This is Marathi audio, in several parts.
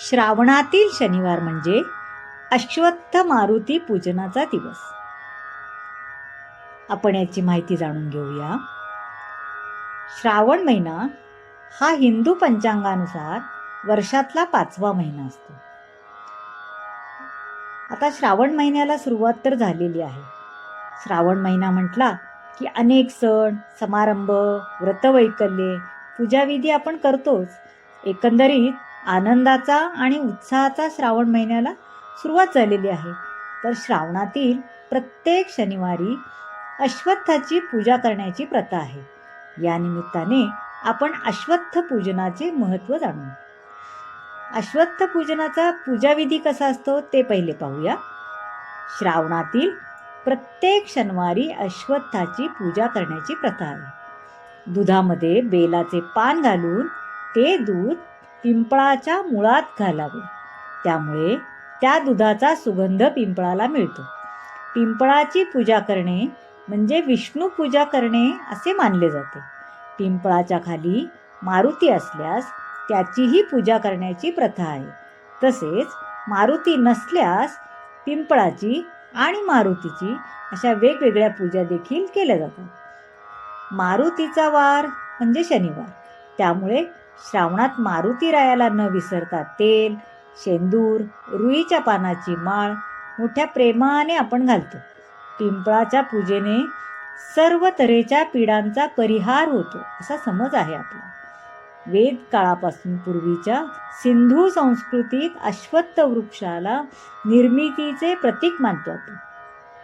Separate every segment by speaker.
Speaker 1: श्रावणातील शनिवार म्हणजे अश्वत्थ मारुती पूजनाचा दिवस. आपण याची माहिती जाणून घेऊया. श्रावण महिना हा हिंदू पंचांगानुसार वर्षातला पाचवा महिना असतो. आता श्रावण महिन्याला सुरुवात तर झालेली आहे. श्रावण महिना म्हटला की अनेक सण समारंभ व्रतवैकल्ये पूजाविधी आपण करतोच. एकंदरीत आनंदाचा आणि उत्साहाचा श्रावण महिन्याला सुरुवात झालेली आहे. तर श्रावणातील प्रत्येक शनिवारी अश्वत्थाची पूजा करण्याची प्रथा आहे. या निमित्ताने आपण अश्वत्थ पूजनाचे महत्त्व जाणू अश्वत्थ पूजनाचा पूजाविधी कसा असतो ते पहिले पाहूया. श्रावणातील प्रत्येक शनिवारी अश्वत्थाची पूजा करण्याची प्रथा आहे. दुधामध्ये बेलाचे पान घालून ते दूध पिंपळाच्या मुळात घालावे. त्यामुळे त्या दुधाचा सुगंध पिंपळाला मिळतो. पिंपळाची पूजा करणे म्हणजे विष्णू पूजा करणे असे मानले जाते. पिंपळाच्या खाली मारुती असल्यास त्याचीही पूजा करण्याची प्रथा आहे. तसेच मारुती नसल्यास पिंपळाची आणि मारुतीची अशा वेगवेगळ्या पूजा देखील केल्या जातात. मारुतीचा वार म्हणजे शनिवार. त्यामुळे श्रावणात मारुती रायाला न विसरता तेल शेंदूर रुईच्या पानाची माळ मोठ्या प्रेमाने आपण घालतो. पिंपळाच्या पूजेने सर्व तऱ्हेच्या पिढांचा परिहार होतो असा समज आहे आपला. वेद काळापासून पूर्वीच्या सिंधू संस्कृतीत अश्वत्थ वृक्षाला निर्मितीचे प्रतीक मानतो आपण.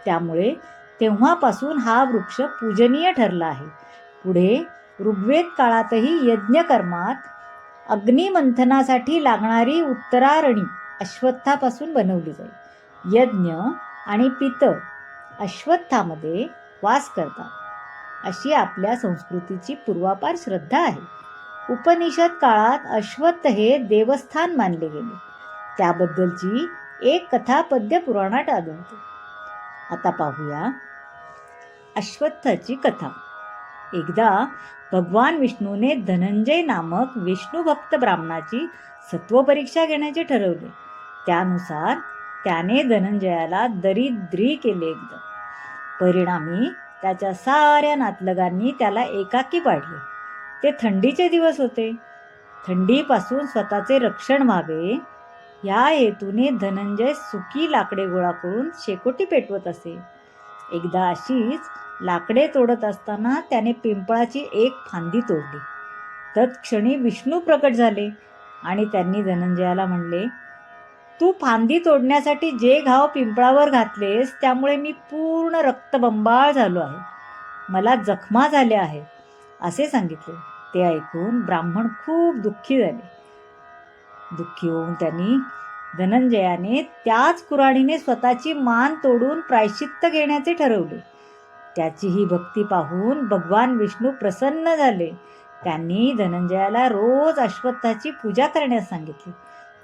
Speaker 1: त्यामुळे तेव्हापासून हा वृक्ष पूजनीय ठरला आहे. पुढे ऋग्वेद काळातही यज्ञकर्मात अग्निमंथनासाठी लागणारी उत्तरारणी अश्वत्थापासून बनवली जाईल. यज्ञ आणि पित अश्वत्थामध्ये वास करतात. अशी आपल्या संस्कृतीची पूर्वापार श्रद्धा आहे. उपनिषद काळात अश्वत्थ हे देवस्थान मानले गेले. त्याबद्दलची एक कथा पद्य पुराणात आढळते. आता पाहूया अश्वत्थाची कथा. एकदा भगवान विष्णूने धनंजय नामक विष्णू भक्त ब्राह्मणाची सत्वपरीक्षा घेण्याचे ठरवले. त्यानुसार त्याने धनंजयाला दरिद्री केले एकदम परिणामी त्याच्या साऱ्या नातलगांनी त्याला एकाकी पाडले. ते थंडीचे दिवस होते. थंडीपासून स्वतःचे रक्षण व्हावे या हेतूने धनंजय सुकी लाकडे गोळा करून शेकोटी पेटवत असे. एकदा अशीच लाकडे तोडत असताना त्याने पिंपळाची एक फांदी तोडली. तत्क्षणी विष्णू प्रकट झाले आणि त्यांनी धनंजयाला म्हणले तू फांदी तोडण्यासाठी जे घाव पिंपळावर घातलेस त्यामुळे मी पूर्ण रक्तबंबाळ झालो आहे. मला जखमा झाल्या आहे असे सांगितले. ते ऐकून ब्राह्मण खूप दुःखी झाले. दुःखी होऊन त्यांनी धनंजयाने त्याच कुराणीने स्वतःची मान तोडून प्रायश्चित्त घेण्याचे ठरवले. त्याची ही भक्ती पाहून भगवान विष्णू प्रसन्न झाले. त्यांनी धनंजयाला रोज अश्वत्थाची पूजा करण्यास सांगितली.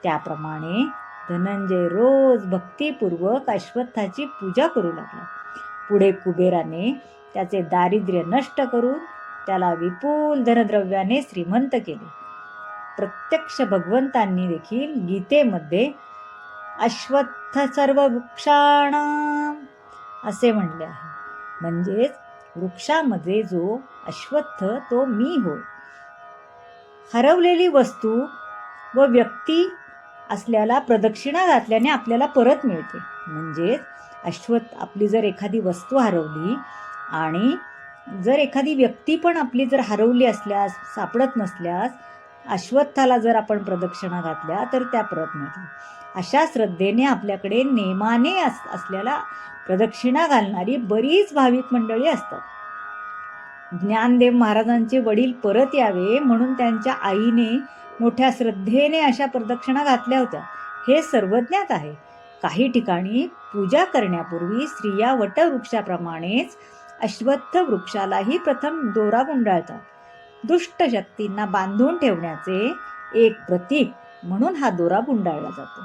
Speaker 1: त्याप्रमाणे धनंजय रोज भक्तिपूर्वक अश्वत्थाची पूजा करू लागला. पुढे कुबेराने त्याचे दारिद्र्य नष्ट करून त्याला विपुल धनद्रव्याने श्रीमंत केले. प्रत्यक्ष भगवंतांनी देखील गीतेमध्ये अश्वत्थ सर्व वृक्षाण असे म्हणले आहे. म्हणजेच वृक्षामध्ये जो अश्वत्थ तो मी होय. हरवलेली वस्तू व व्यक्ती असल्याला प्रदक्षिणा घातल्याने आपल्याला परत मिळते. म्हणजेच अश्वत्थ आपली जर एखादी वस्तू हरवली आणि जर एखादी व्यक्ती पण आपली जर हरवली असल्यास सापडत नसल्यास अश्वत्थाला जर आपण प्रदक्षिणा घातल्या तर त्या परत मिळतात अशा श्रद्धेने आपल्याकडे नेमाने अस असल्याला प्रदक्षिणा घालणारी बरीच भाविक मंडळी असतात. ज्ञानदेव महाराजांचे वडील परत यावे म्हणून त्यांच्या आईने मोठ्या श्रद्धेने अशा प्रदक्षिणा घातल्या होत्या. हे सर्वज्ञात आहे. काही ठिकाणी पूजा करण्यापूर्वी स्त्रिया वटवृक्षाप्रमाणेच अश्वत्थ वृक्षालाही प्रथम दोरा गुंडाळतात. दुष्ट शक्तींना बांधून ठेवण्याचे एक प्रतीक म्हणून हा दोरा गुंडाळला जातो.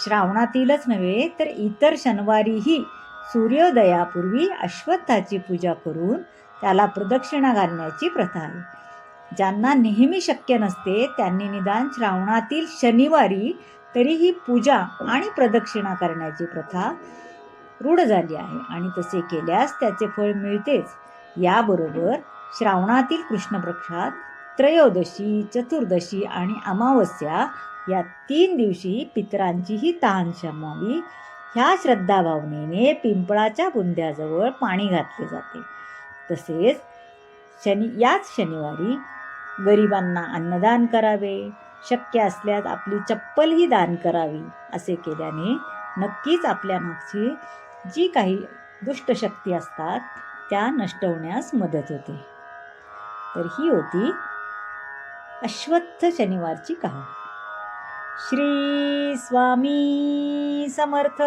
Speaker 1: श्रावणातीलच नव्हे तर इतर शनिवारीही सूर्योदयापूर्वी अश्वत्थाची पूजा करून त्याला प्रदक्षिणा घालण्याची प्रथा आहे. ज्यांना नेहमी शक्य नसते त्यांनी निदान श्रावणातील शनिवारी तरी ही पूजा आणि प्रदक्षिणा करण्याची प्रथा रूढ झाली आहे आणि तसे केल्यास त्याचे फळ मिळतेच. याबरोबर श्रावणातील कृष्णपक्षात त्रयोदशी चतुर्दशी आणि अमावस्या या तीन दिवशी पितरांचीही तहान शमावी ह्या श्रद्धाभावनेने पिंपळाच्या बुंद्याजवळ पाणी घातले जाते. तसेच शनि याच शनिवारी गरिबांना अन्नदान करावे. शक्य असल्यास आपली चप्पलही दान करावी असे केल्याने नक्कीच आपल्या मागची जी काही दुष्टशक्ती असतात त्या नष्ट होण्यास मदत होते. तर ही होती अश्वत्थ शनिवारची कहाणी. श्री स्वामी समर्थ.